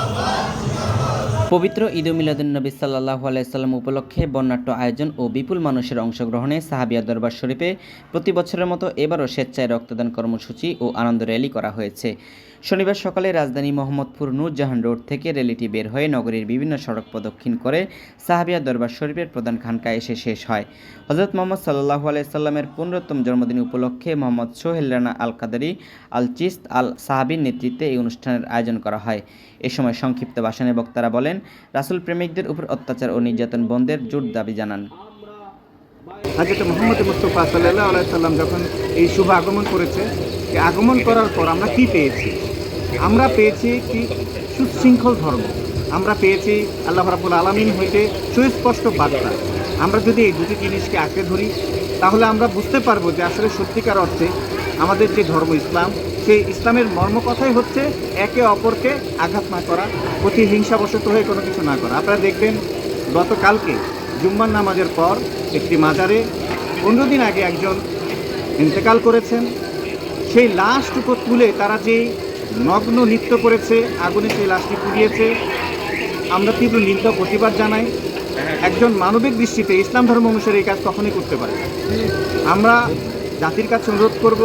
Allah, Allah. পবিত্র ঈদ মিলাদুন্নবী সাল্লাহ আলাইসাল্লাম উপলক্ষে বর্ণাঢ্য আয়োজন ও বিপুল মানুষের অংশগ্রহণে সাহাবিয়া দরবার শরীফে প্রতি বছরের মতো এবারও স্বেচ্ছায় রক্তদান কর্মসূচি ও আনন্দ র্যালি করা হয়েছে। শনিবার সকালে রাজধানী মোহাম্মদপুর নূরজাহান রোড থেকে র্যালিটি বের হয়ে নগরীর বিভিন্ন সড়ক প্রদক্ষিণ করে সাহাবিয়া দরবার শরীফের প্রধান খানকায় এসে শেষ হয়। হজরত মোহাম্মদ সাল্লাহ আলাইসাল্লামের পনেরোতম জন্মদিন উপলক্ষে মোহাম্মদ সোহেল রানা আল কাদারি আল চিস্ত আল সাহাবির নেতৃত্বে এই অনুষ্ঠানের আয়োজন করা হয়। এ সময় সংক্ষিপ্ত ভাষণে বক্তারা বলেন রাসূল প্রেমিকদের উপর অত্যাচার ও নির্যাতন বন্ধের জোর দাবি জানান। হাজরত মোহাম্মদ মুস্তফা সাল্লাহ আলাইসাল্লাম যখন এই শুভ আগমন করেছে, এই আগমন করার পর আমরা কি পেয়েছি? আমরা পেয়েছি একটি সুশৃঙ্খল ধর্ম। আমরা পেয়েছি আল্লাহ রাবুল আলমিন হইতে সুস্পষ্ট বার্তা। আমরা যদি এই দুটি জিনিসকে আঁকড়ে ধরি, তাহলে আমরা বুঝতে পারব যে আসলে সত্যিকার অর্থে আমাদের যে ধর্ম ইসলাম, সেই ইসলামের মর্ম কথাই হচ্ছে একে অপরকে আঘাত না করা, অতি প্রতিহিংসাবশত হয়ে কোনো কিছু না করা। আপনারা দেখবেন, গতকালকে জুম্মার নামাজের পর একটি মাজারে পনেরো দিন আগে একজন ইন্তেকাল করেছেন। সেই লাশটুকু তুলে তারা যেই নগ্ন নৃত্য করেছে, আগুনে সেই লাশটি পুড়িয়েছে, আমরা তীব্র নিন্দা প্রতিবাদ জানাই। একজন মানবিক দৃষ্টিতে ইসলাম ধর্ম অনুসারে এই কাজ কখনই করতে পারে। আমরা জাতির কাছে অনুরোধ করব,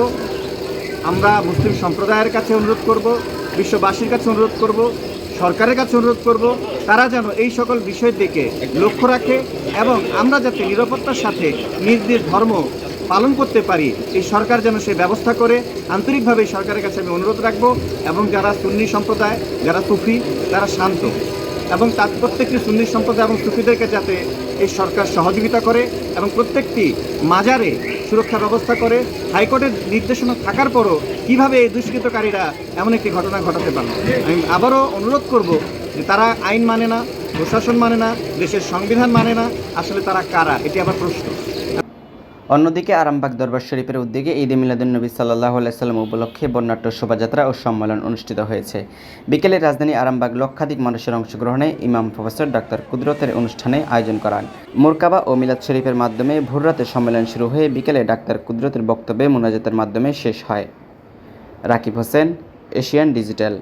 আমরা মুসলিম সম্প্রদায়ের কাছে অনুরোধ করব, বিশ্ববাসীর কাছে অনুরোধ করব, সরকারের কাছে অনুরোধ করব, তারা যেন এই সকল বিষয়ের দিকে লক্ষ্য রাখে এবং আমরা যাতে নিরাপত্তার সাথে নিজ নিজ ধর্ম পালন করতে পারি, এই সরকার যেন সে ব্যবস্থা করে। আন্তরিকভাবে সরকারের কাছে আমি অনুরোধ রাখব এবং যারা সুন্নি সম্প্রদায়, যারা সুফি, তারা শান্ত। এবং তার প্রত্যেকটি সুন্নি সম্প্রদায় এবং সুফিদেরকে যাতে এই সরকার সহযোগিতা করে এবং প্রত্যেকটি মাজারে সুরক্ষা ব্যবস্থা করে, হাইকোর্টের নির্দেশনা থাকার পরও কীভাবে এই দুষ্কৃতকারীরা এমন একটি ঘটনা ঘটাতে পারল। আমি আবারও অনুরোধ করব যে তারা আইন মানে না, প্রশাসন মানে না, দেশের সংবিধান মানে না, আসলে তারা কারা, এটি আবার প্রশ্ন। অন্যদিকে আরামবাগ দরবার শরীফের উদ্যোগে ঈদ মিলাদুন্নবী সাল্লাহ আলাইসাল্লাম উপলক্ষে বর্ণাঢ্য শোভাযাত্রা ও সম্মেলন অনুষ্ঠিত হয়েছে। বিকেলে রাজধানী আরামবাগ লক্ষাধিক মানুষের অংশগ্রহণে ইমাম প্রফেসর ডাক্তার কুদরতের অনুষ্ঠানে আয়োজন করান। মোরকাবা ও মিলাদ শরীফের মাধ্যমে ভোররাতে সম্মেলন শুরু হয়ে বিকেলে ডাক্তার কুদরতের বক্তব্যে মোনাজাতের মাধ্যমে শেষ হয়। Rakib Hossain, Asian digital.